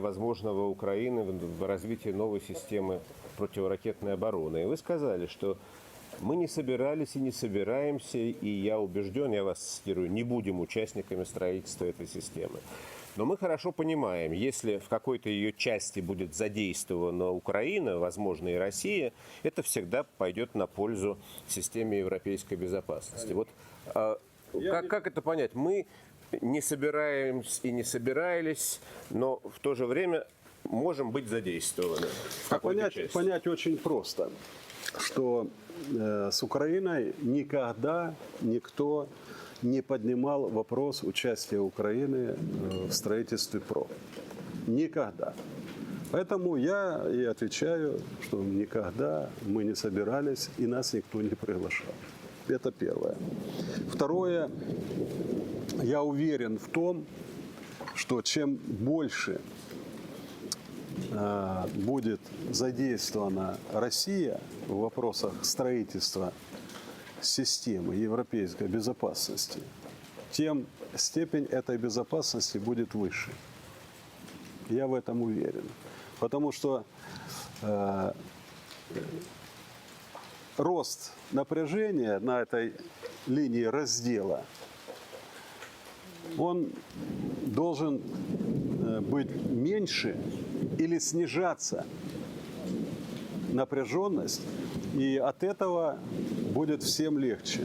возможного Украины в в развитии новой системы противоракетной обороны. И вы сказали, что мы не собирались и не собираемся, и я убежден, я вас цитирую, не будем участниками строительства этой системы. Но мы хорошо понимаем, если в какой-то ее части будет задействована Украина, возможно, и Россия, это всегда пойдет на пользу системе европейской безопасности. Вот а, как, как это понять? Мы не собираемся и не собирались, но в то же время можем быть задействованы. А понять, части. понять очень просто, что э, с Украиной никогда никто не поднимал вопрос участия Украины э, в строительстве ПРО. Никогда. Поэтому я и отвечаю, что никогда мы не собирались и нас никто не приглашал. Это первое. Второе, я уверен в том, что чем больше э, будет задействована Россия в вопросах строительства системы европейской безопасности, тем степень этой безопасности будет выше. Я в этом уверен. Потому что э, рост напряжения на этой линии раздела, он должен э, быть меньше или снижаться напряженность, и от этого будет всем легче.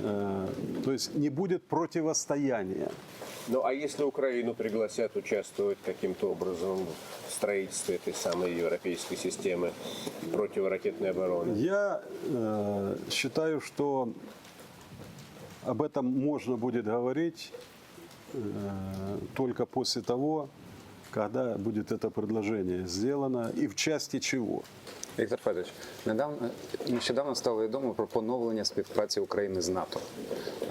Э, То есть не будет противостояния. Ну а если Украину пригласят участвовать каким-то образом в строительстве этой самой европейской системы противоракетной обороны? Я э, считаю, что об этом можно будет говорить э, только после того, когда будет это предложение сделано и в части чего. Віктор Федорович, недавно нещодавно стало відомо про поновлення співпраці України з НАТО.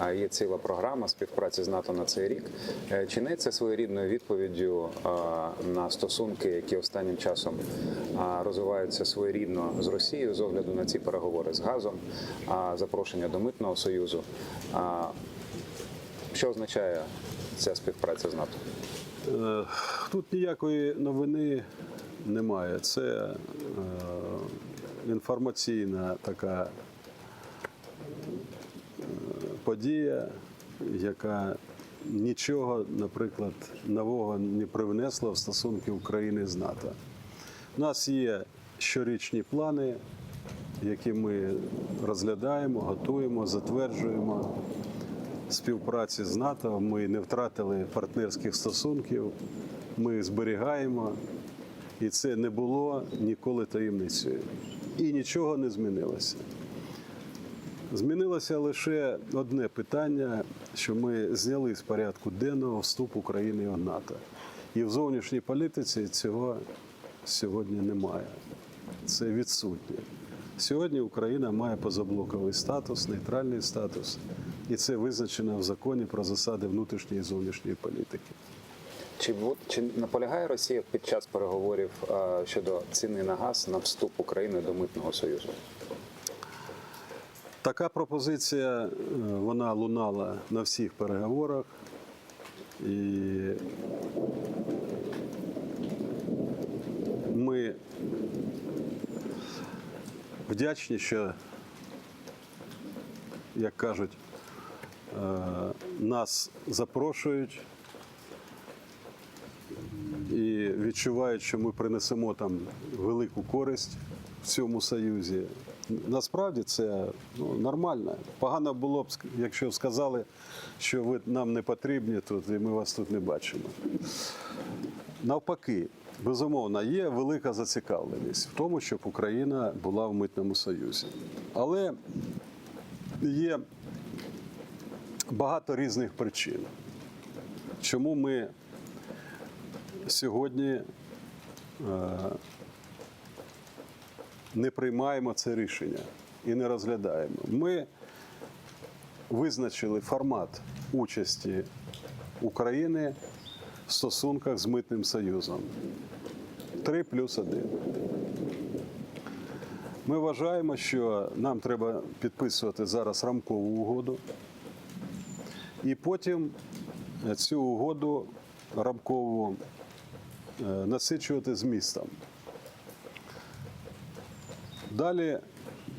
А є ціла програма співпраці з НАТО на цей рік. Е, Чи це своєрідною відповіддю е, на стосунки, які останнім часом е, розвиваються своєрідно з Росією з огляду на ці переговори з газом, запрошення до митного союзу? Що означає ця співпраця з НАТО? Тут ніякої новини немає. Це інформаційна така подія, яка нічого, наприклад, нового не привнесла в стосунки України з НАТО. У нас є щорічні плани, які ми розглядаємо, готуємо, затверджуємо співпраці з НАТО. Ми не втратили партнерських стосунків, ми їх зберігаємо, і це не було ніколи таємницею. І нічого не змінилося. Змінилося лише одне питання, що ми зняли з порядку денного вступ України в НАТО. І в зовнішній політиці цього сьогодні немає. Це відсутнє. Сьогодні Україна має позаблоковий статус, нейтральний статус, і це визначено в законі про засади внутрішньої і зовнішньої політики. Чи, чи наполягає Росія під час переговорів щодо ціни на газ на вступ України до митного союзу? Така пропозиція е, вона лунала на всіх переговорах. І ми вдячні, що, як кажуть, е, нас запрошують і відчувають, що ми принесемо там велику користь в цьому союзі. Насправді це ну, нормально. Погано було б, якщо б сказали, що ви нам не потрібні тут і ми вас тут не бачимо. Навпаки, безумовно, є велика зацікавленість в тому, щоб Україна була в митному союзі. Але є багато різних причин, чому ми сьогодні е, не приймаємо це рішення і не розглядаємо. Ми визначили формат участі України в стосунках з Митним Союзом. 3 плюс 1. Ми вважаємо, що нам треба підписувати зараз рамкову угоду, і потім цю угоду рамкову е, насичувати змістом. Далі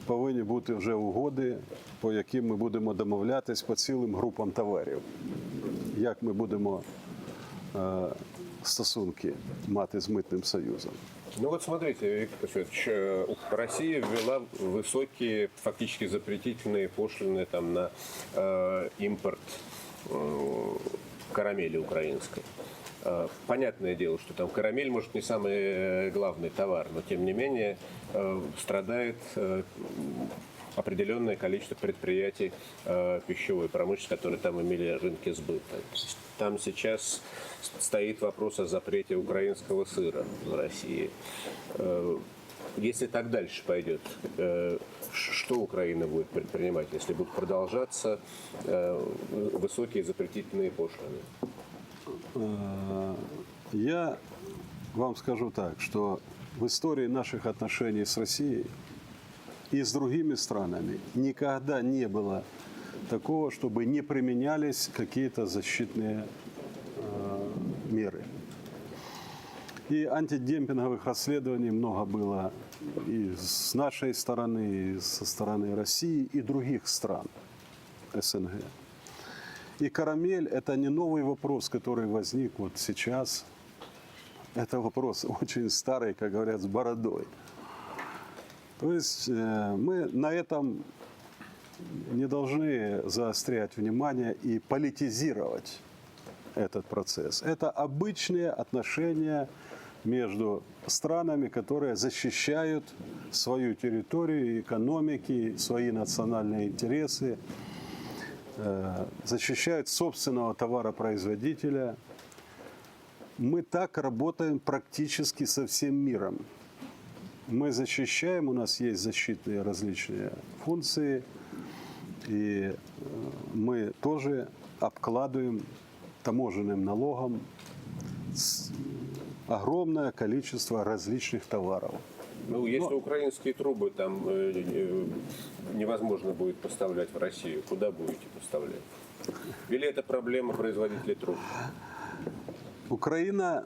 повинні бути вже угоди, по яким ми будемо домовлятись по цілим групам товарів. Як ми будемо е, стосунки мати з митним союзом. Ну вот смотрите, Виктор Васильевич, э, Россия ввела высокие, фактически запретительные пошлины там, на э, импорт э, карамели украинской. Э, Понятное дело, что там карамель, может, не самый э, главный товар, но тем не менее э, страдает э, определенное количество предприятий пищевой промышленности, которые там имели рынки сбыта. Там сейчас стоит вопрос о запрете украинского сыра в России. Если так дальше пойдет, что Украина будет предпринимать, если будут продолжаться высокие запретительные пошлины? Э, Я вам скажу так, что в истории наших отношений с Россией и с другими странами никогда не было такого, чтобы не применялись какие-то защитные э, меры. И антидемпинговых расследований много было и с нашей стороны, и со стороны России, и других стран СНГ. И карамель – это не новый вопрос, который возник вот сейчас. Это вопрос очень старый, как говорят, с бородой. То есть э, мы на этом не должны заострять внимание и политизировать этот процесс. Это обычные отношения между странами, которые защищают свою территорию, экономики, свои национальные интересы, защищают собственного товаропроизводителя. Мы так работаем практически со всем миром. Мы защищаем, у нас есть защитные различные функции, и э, мы тоже обкладываем таможенным налогом с- огромное количество различных товаров. Ну, если украинские трубы там э, э, невозможно будет поставлять в Россию, куда будете поставлять? Или это проблема производителей труб? Украина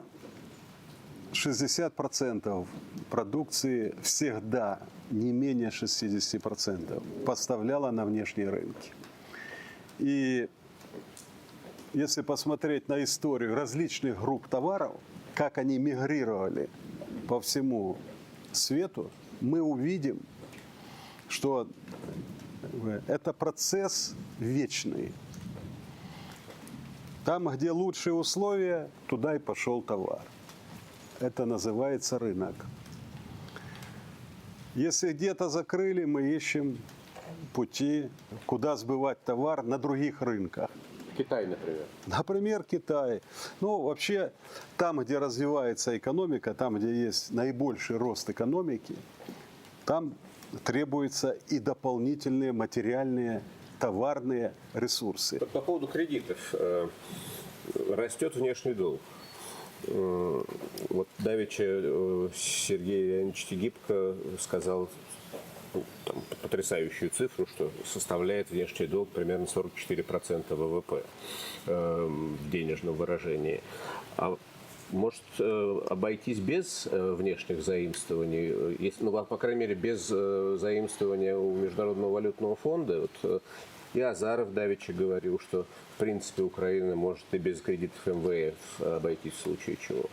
60% продукции всегда, не менее 60%, поставляла на внешние рынки. И если посмотреть на историю различных групп товаров, как они мигрировали по всему свету, мы увидим, что это процесс вечный. Там, где лучшие условия, туда и пошел товар. Это называется рынок. Если где-то закрыли, мы ищем пути, куда сбывать товар на других рынках. Китай, например. Например, Китай. Ну, вообще, там, где развивается экономика, там, где есть наибольший рост экономики, там требуются и дополнительные материальные товарные ресурсы. По поводу кредитов. Э, Растет внешний долг. Э, Вот Давича э, Сергей Леонидович Тегибко сказал там, потрясающую цифру, что составляет внешний долг примерно 44% ВВП э, в денежном выражении. А может э, обойтись без э, внешних заимствований, если, ну, по крайней мере, без э, заимствования у Международного валютного фонда. Вот, э, и Азаров Давича говорил, что в принципе Украина может и без кредитов МВФ обойтись в случае чего.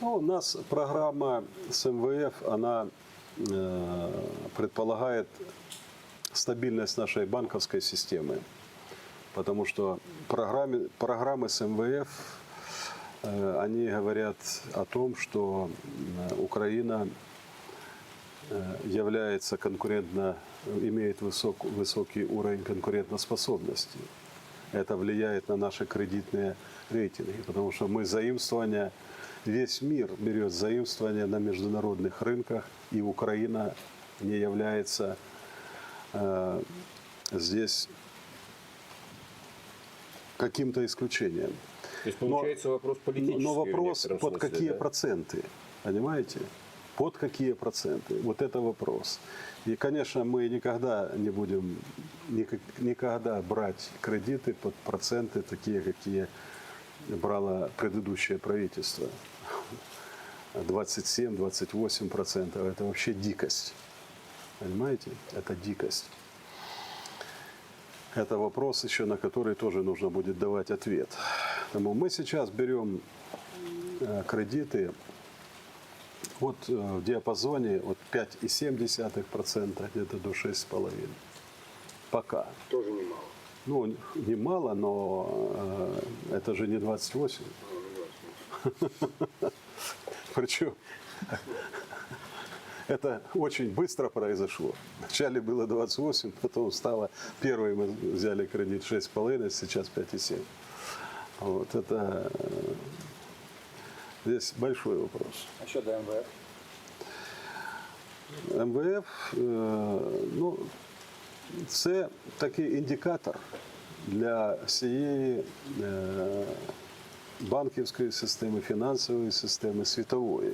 Ну, у нас программа с МВФ, она предполагает стабильность нашей банковской системы. Потому что программы, программы с МВФ, э, они говорят о том, что э, Украина э, является конкурентно, имеет высок, высокий уровень конкурентоспособности. Это влияет на наши кредитные рейтинги, потому что мы заимствования, весь мир берет заимствования на международных рынках, и Украина не является э, здесь каким-то исключением. То есть Но- получается вопрос политический. Но вопрос, под смысле, какие да? проценты, понимаете? Под какие проценты? Вот это вопрос. И, конечно, мы никогда не будем никогда брать кредиты под проценты такие, какие брало предыдущее правительство. 27-28%. Это вообще дикость. Понимаете? Это дикость. Это вопрос еще, на который тоже нужно будет давать ответ. Поэтому мы сейчас берем э, кредиты вот э, в диапазоне от 5,7% где-то до 6,5%. Пока. Тоже немало. Ну, немало, но э, это же не 28. Причем это очень быстро произошло. Вначале было 28, потом стало первый мы взяли кредит 6,5, сейчас 5,7. Вот это э, здесь большой вопрос. А щодо МВФ? МВФ, е, ну, це такий індикатор для всієї е, банківської системи, фінансової системи світової.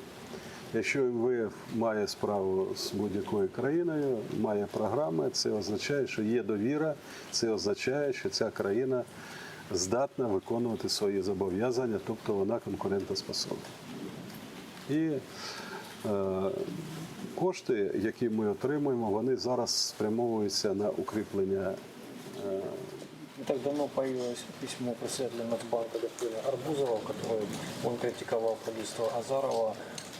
Якщо МВФ має справу з будь-якою країною, має програми, це означає, що є довіра, це означає, що ця країна здатна виконувати свої зобов'язання, тобто вона конкурентоспособна. І кошти, які ми отримуємо, вони зараз спрямовуються на укріплення Не так давно появилось письмо председателя Нацбанка господина Арбузова, в котором он критиковал правительство Азарова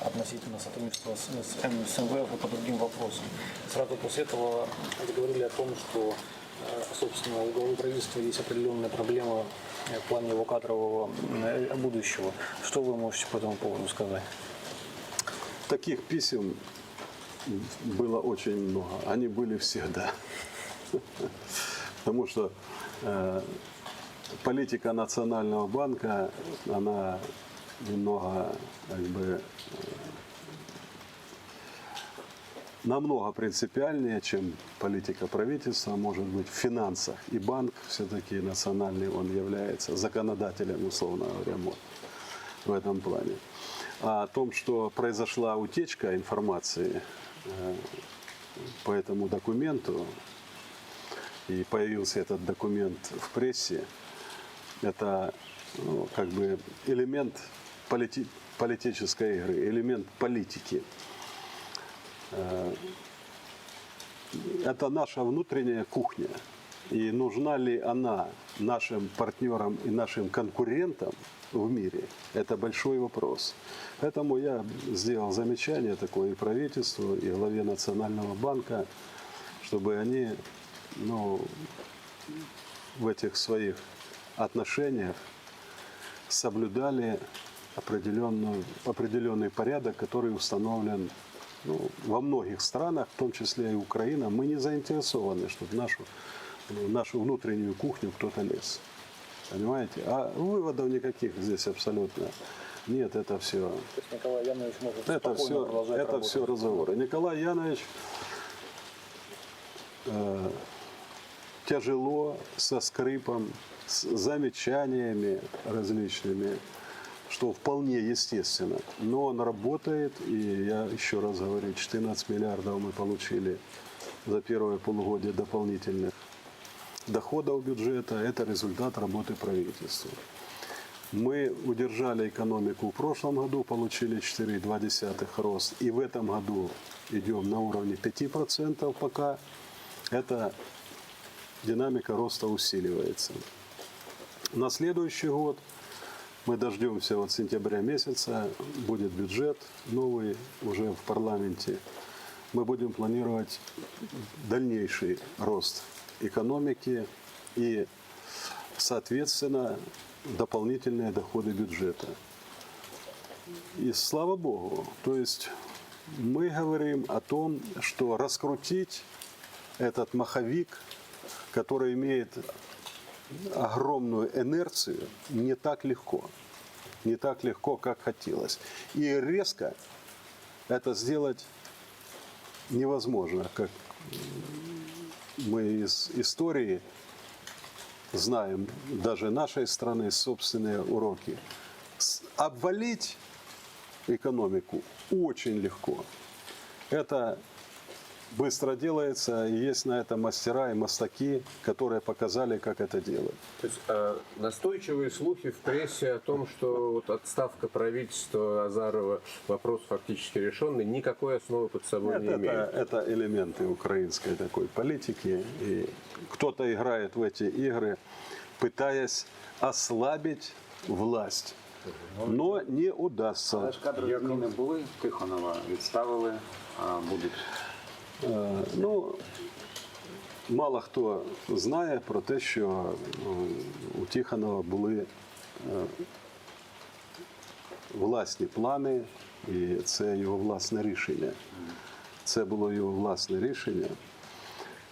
относительно сотрудничества с, с М- с МВФ и по другим вопросам. Сразу после этого говорили о том, что, э, собственно, у главы правительства есть определенная проблема э, в плане его кадрового э, будущего. Что вы можете по этому поводу сказать? Таких писем было очень много. Они были всегда. Потому что э, политика Национального банка, она немного, как бы, э, намного принципиальнее, чем политика правительства, может быть, в финансах. И банк все-таки национальный, он является законодателем, условно говоря, в этом плане. О том, что произошла утечка информации э, по этому документу, и появился этот документ в прессе, это ну, как бы элемент полити- политической игры, элемент политики. Э, Это наша внутренняя кухня. И нужна ли она нашим партнерам и нашим конкурентам в мире, это большой вопрос. Поэтому я сделал замечание такое и правительству, и главе Национального банка, чтобы они ну, в этих своих отношениях соблюдали определенную, определенный порядок, который установлен ну, во многих странах, в том числе и Украина. Мы не заинтересованы, чтобы нашу, нашу внутреннюю кухню кто-то лез. Понимаете? А выводов никаких здесь абсолютно нет. Это все То есть Николай Янович может это все, продолжать это работать. все разговоры. Николай Янович э, тяжело, со скрипом, с замечаниями различными, что вполне естественно. Но он работает, и я еще раз говорю, 14 миллиардов мы получили за первое полугодие дополнительных доходов бюджета. Это результат работы правительства. Мы удержали экономику в прошлом году, получили 4,2 рост. И в этом году идем на уровне 5% пока. Эта динамика роста усиливается. На следующий год мы дождемся вот сентября месяца, будет бюджет новый уже в парламенте. Мы будем планировать дальнейший рост экономики и, соответственно, дополнительные доходы бюджета. И слава Богу, то есть мы говорим о том, что раскрутить этот маховик, который имеет огромную инерцию, не так легко. Не так легко, как хотелось. И резко это сделать невозможно, как мы из истории знаем, даже нашей страны, собственные уроки. Обвалить экономику очень легко. Это быстро делается, и есть на это мастера и мастаки, которые показали, как это делать. То есть э, настойчивые слухи в прессе о том, что вот отставка правительства Азарова вопрос фактически решенный, никакой основы под собой Нет, не это, имеет. это элементы украинской такой политики. И кто-то играет в эти игры, пытаясь ослабить власть. Но не удастся. Але ж кадрові зміни були, Тихонова відставили, а будуть Е, Ну, мало хто знає про те, що е, у Тихонова були е, власні плани, і це його власне рішення. Це було його власне рішення.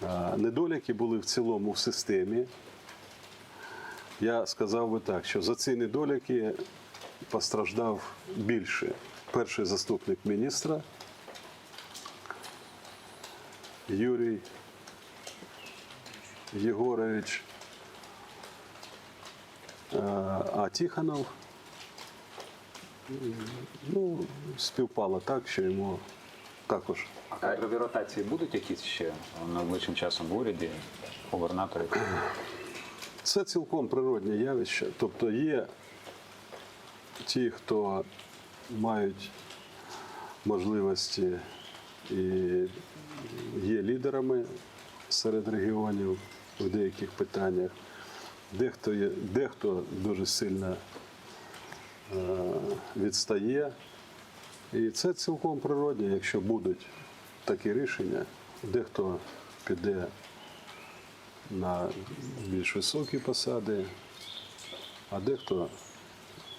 Е, Недоліки були в цілому в системі. Я сказав би так, що за ці недоліки постраждав більше перший заступник міністра Юрій Єгорович. А Тихонов ну, співпало так, що йому також. А кадрові ротації будуть якісь ще найближчим часом в уряді, губернаторів? Це цілком природне явище. Тобто є ті, хто мають можливості і є лідерами серед регіонів в деяких питаннях. Дехто, є, дехто дуже сильно е, відстає. І це цілком природне, якщо будуть такі рішення, дехто піде на більш високі посади, а дехто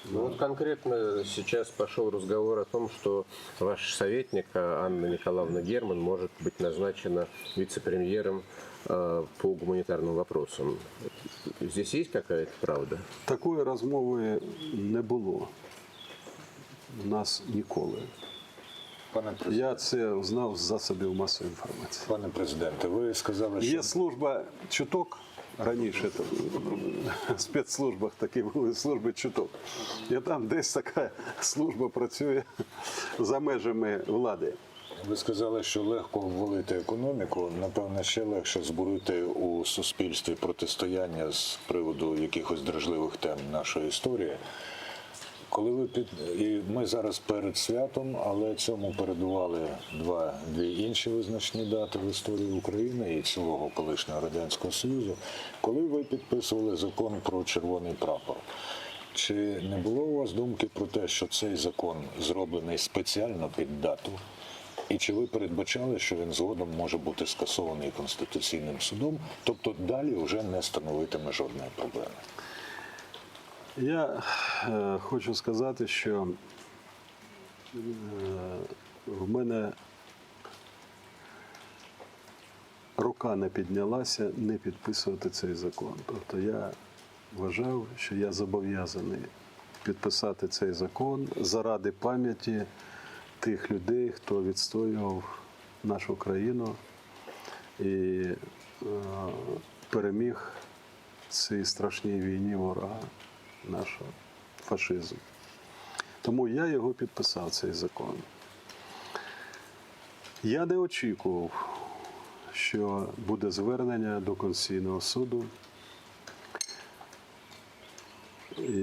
Ну вот конкретно сейчас пошел разговор о том, что ваш советник а, Анна Николаевна Герман может быть назначена вице-премьером э, по гуманитарным вопросам. Здесь есть какая-то правда? такої розмови не було у нас ніколи. Пане, през- Я це знав з засобів масової інформації. пане президенте, ви сказали, що Є служба чуток. Раніше в спецслужбах такі були служби чуток. І там десь така служба працює за межами влади. ви сказали, що легко ввалити економіку. Напевно, ще легше збурити у суспільстві протистояння з приводу якихось дражливих тем нашої історії. Коли ви під і ми зараз перед святом, але цьому передували два дві інші визначні дати в історії України і цілого колишнього радянського союзу. Коли ви підписували закон про червоний прапор, чи не було у вас думки про те, що цей закон зроблений спеціально під дату? І чи ви передбачали, що він згодом може бути скасований конституційним судом, тобто далі вже не становитиме жодної проблеми? Я е, хочу сказати, що е, в мене рука не піднялася не підписувати цей закон. Тобто я вважав, що я зобов'язаний підписати цей закон заради пам'яті тих людей, хто відстоював нашу країну і е, переміг цій страшній війні ворога нашого фашизму. Тому я його підписав, цей закон. Я не очікував, що буде звернення до Конституційного суду. І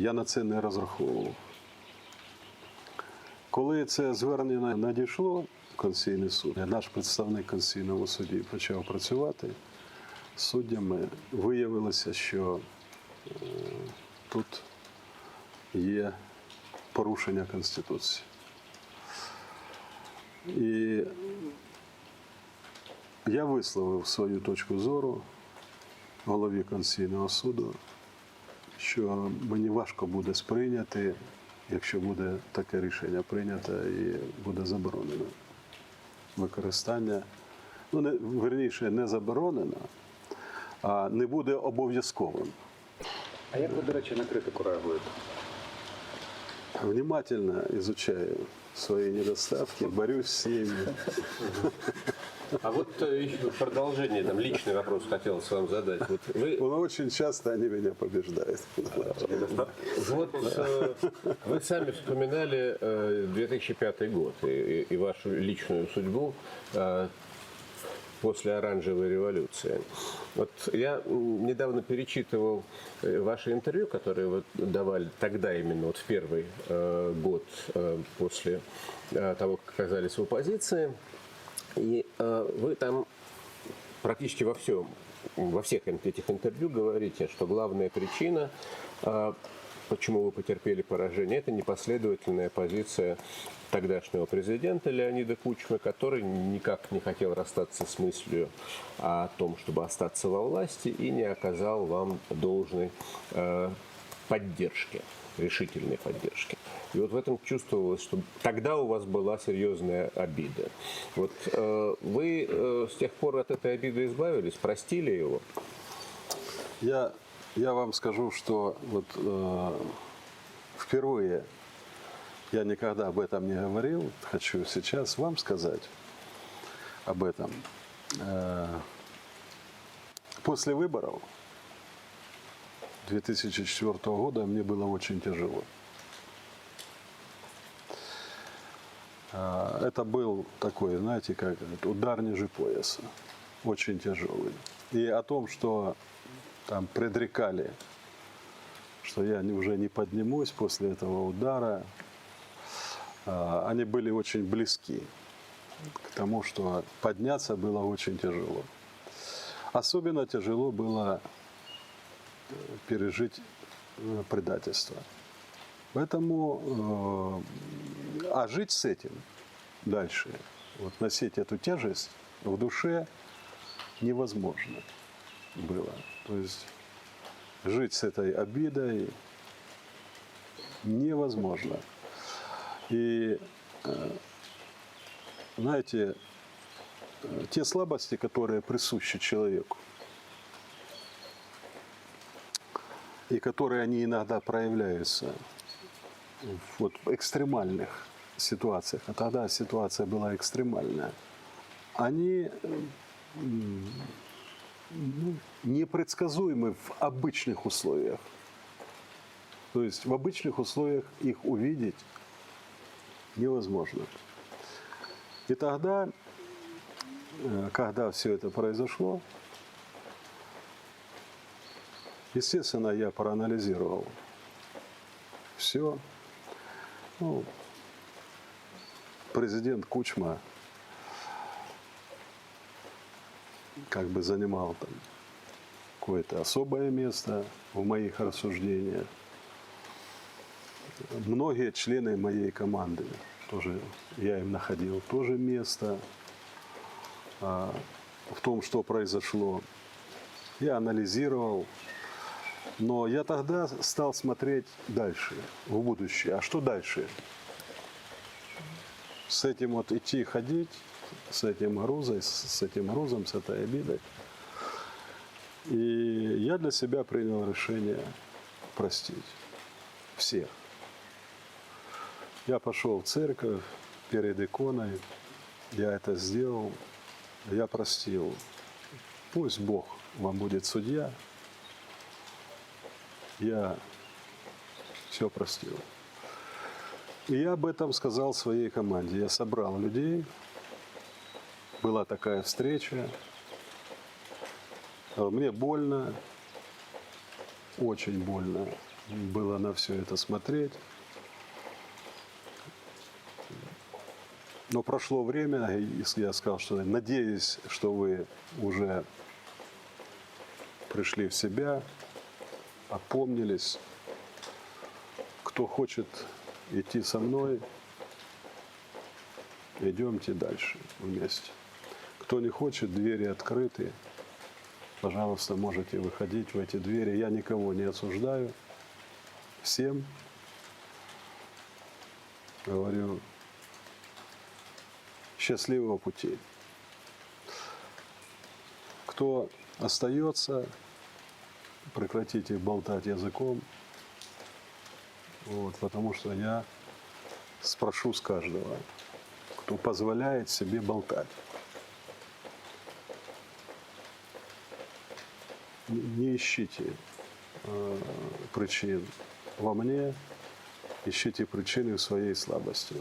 я на це не розраховував. Коли це звернення надійшло в Конституційний суд, наш представник в Конституційному суді почав працювати з суддями, виявилося, що тут є порушення Конституції. І я висловив свою точку зору голові Конституційного суду, що мені важко буде сприйняти, якщо буде таке рішення прийнято і буде заборонено використання. Ну, не, верніше, не заборонено, а не буде обов'язковим. А як ви, до речі, на критику реагуєте? Внимательно изучаю свои недостатки, борюсь с ними. А вот э, еще в продолжение, там личный вопрос хотелось вам задать. Вот вы Но очень часто они меня побеждают. Вот э, вы сами вспоминали э, 2005 год и, и- и вашу личную судьбу. Э, после оранжевой революции. Вот я недавно перечитывал э, ваши интервью, которые вы давали тогда именно вот в первый э, год э, после э, того, как оказались в оппозиции. И э, вы там практически во всем, во всех этих интервью говорите, что главная причина, а, почему вы потерпели поражение, это непоследовательная позиция тогдашнего президента Леонида Кучмы, который никак не хотел расстаться с мыслью о том, чтобы остаться во власти и не оказал вам должной э, поддержки, решительной поддержки. И вот в этом чувствовалось, что тогда у вас была серьезная обида. Вот э, вы э, с тех пор от этой обиды избавились, простили его? Я, я вам скажу, что вот э, впервые я никогда об этом не говорил. Хочу сейчас вам сказать об этом. Э, после выборов 2004 года мне было очень тяжело. А, Это был такой, знаете, как удар ниже пояса, очень тяжелый. И о том, что там предрекали, что я уже не поднимусь после этого удара, а, они были очень близки к тому, что подняться было очень тяжело. Особенно тяжело было э, пережить э, предательство. Поэтому, э, а жить с этим дальше, вот носить эту тяжесть в душе невозможно было. То есть жить с этой обидой невозможно. И, э, знаете, э, те слабости, которые присущи человеку, и которые они иногда проявляются вот, в экстремальных ситуациях, а тогда ситуация была экстремальная, они непредсказуемы в обычных условиях. То есть в обычных условиях их увидеть невозможно. И тогда, э, когда все это произошло, естественно, я проанализировал все. Ну, президент Кучма как бы занимал там какое-то особое место в моих рассуждениях. Многие члены моей команды тоже я им находил тоже место а, в том, что произошло. Я анализировал, но я тогда стал смотреть дальше, в будущее. А что дальше? С этим вот идти ходить, с этим грузом, с этим грузом, с этой обидой. И я для себя принял решение простить всех. Я пошел в церковь перед иконой, я это сделал, я простил. Пусть Бог вам будет судья, я все простил. И я об этом сказал своей команде. Я собрал людей, была такая встреча. Мне больно, очень больно было на все это смотреть. Но прошло время, и я сказал, что надеюсь, что вы уже пришли в себя, опомнились. Кто хочет идти со мной, идемте дальше вместе. Кто не хочет, двери открыты. Пожалуйста, можете выходить в эти двери. Я никого не осуждаю. Всем говорю счастливого пути. Кто остается, прекратите болтать языком, вот, потому что я спрошу с каждого, кто позволяет себе болтать. Не ищите э, причин во мне, ищите причины в своей слабости.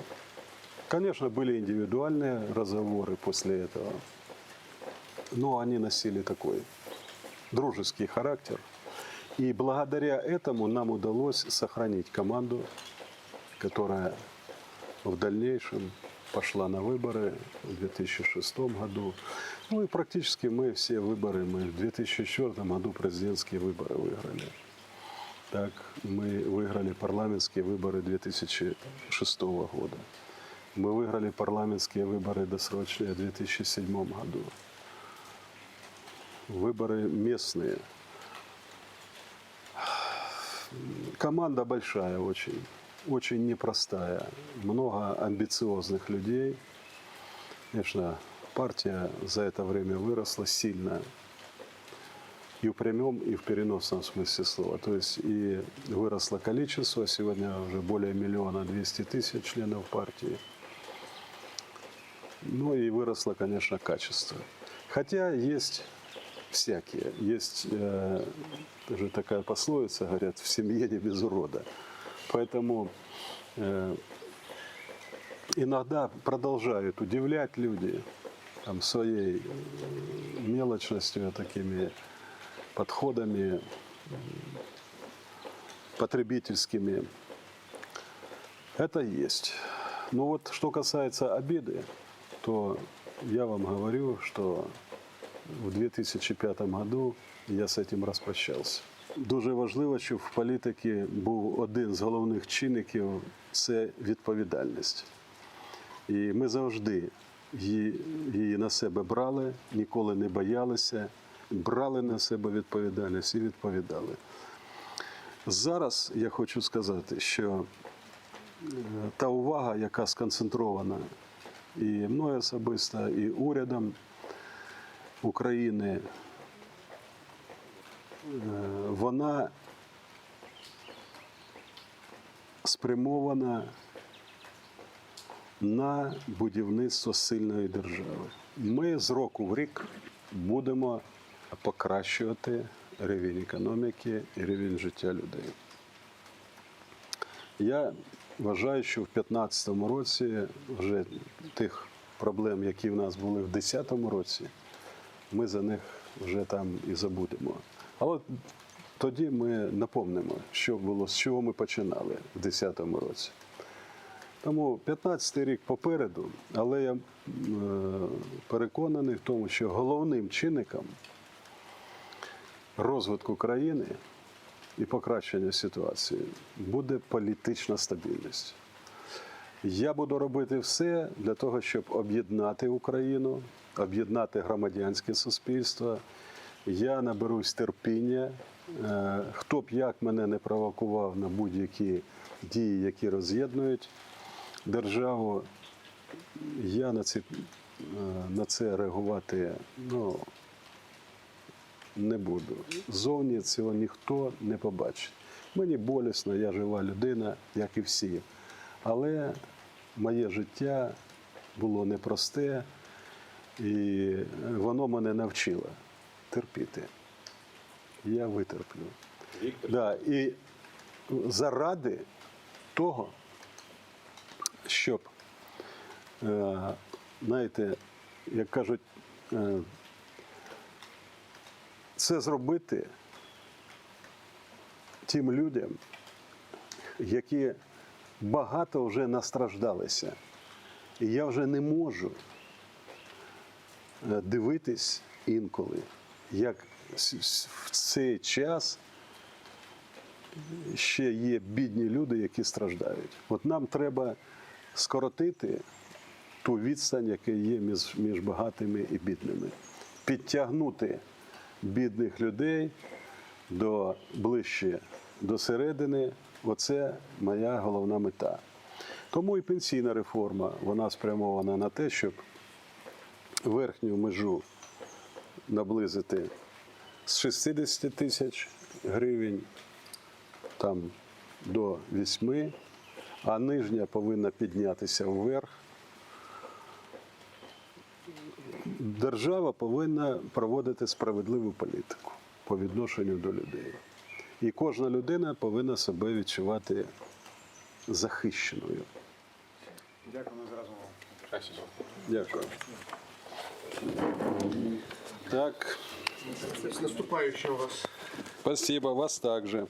Конечно, были индивидуальные разговоры после этого. но они носили такой дружеский характер. И благодаря этому нам удалось сохранить команду, которая в дальнейшем пошла на выборы в 2006 году. Ну и практически мы все выборы, мы в 2004 году президентские выборы выиграли. Так, мы выиграли парламентские выборы 2006 года. Мы выиграли парламентские выборы досрочные в 2007 году. Выборы местные. Команда большая очень, очень непростая. Много амбициозных людей. Конечно, партия за это время выросла сильно. И в прямом, и в переносном смысле слова. То есть и выросло количество, сегодня уже более миллиона двести тысяч членов партии. Ну и выросло, конечно, качество. Хотя есть всякие. Есть э, даже такая пословица, говорят, в семье не без урода. Поэтому э, иногда продолжают удивлять люди там, своей э, мелочностью, такими подходами м, потребительскими. Это есть. Но вот что касается обиды, то я вам говорю, что в 2005 году я з цим розпрощався. Дуже важливо, щоб в політиці був один з головних чинників це відповідальність. І ми завжди її, на себе брали, ніколи не боялися, брали на себе відповідальність і відповідали. Зараз я хочу сказати, що е, та увага, яка сконцентрована і мною особисто, і урядом України, е, вона спрямована на будівництво сильної держави. Ми з року в рік будемо покращувати рівень економіки і рівень життя людей. Я вважаю, що в 2015 році вже тих проблем, які в нас були в 2010 році, ми за них вже там і забудемо. Але тоді ми напомнимо, що було, з чого ми починали в 2010 році. Тому 15-й рік попереду, але я е, переконаний в тому, що головним чинником розвитку країни і покращення ситуації буде політична стабільність. Я буду робити все для того, щоб об'єднати Україну, об'єднати громадянське суспільство. Я наберусь терпіння. Е, Хто б як мене не провокував на будь-які дії, які роз'єднують державу, я на, ці, е, на це реагувати ну, не буду. Зовні цього ніхто не побачить. Мені болісно, я жива людина, як і всі. Але моє життя було непросте, і воно мене навчило терпіти. Я витерплю. Да, і заради того, щоб, е, знаєте, як кажуть, е, це зробити тим людям, які багато вже настраждалися. І я вже не можу е, дивитись інколи, як в цей час ще є бідні люди, які страждають. От нам треба скоротити ту відстань, яка є між, між багатими і бідними, підтягнути бідних людей до ближче до середини. Оце моя головна мета. Тому і пенсійна реформа вона спрямована на те, щоб верхню межу наблизити з 60 тисяч гривень там до 8, а нижня повинна піднятися вверх. Держава повинна проводити справедливу політику по відношенню до людей. І кожна людина повинна себе відчувати захищеною. Дякую зразу вам. Дякую. Так, С наступающим вас. спасибо, вас также.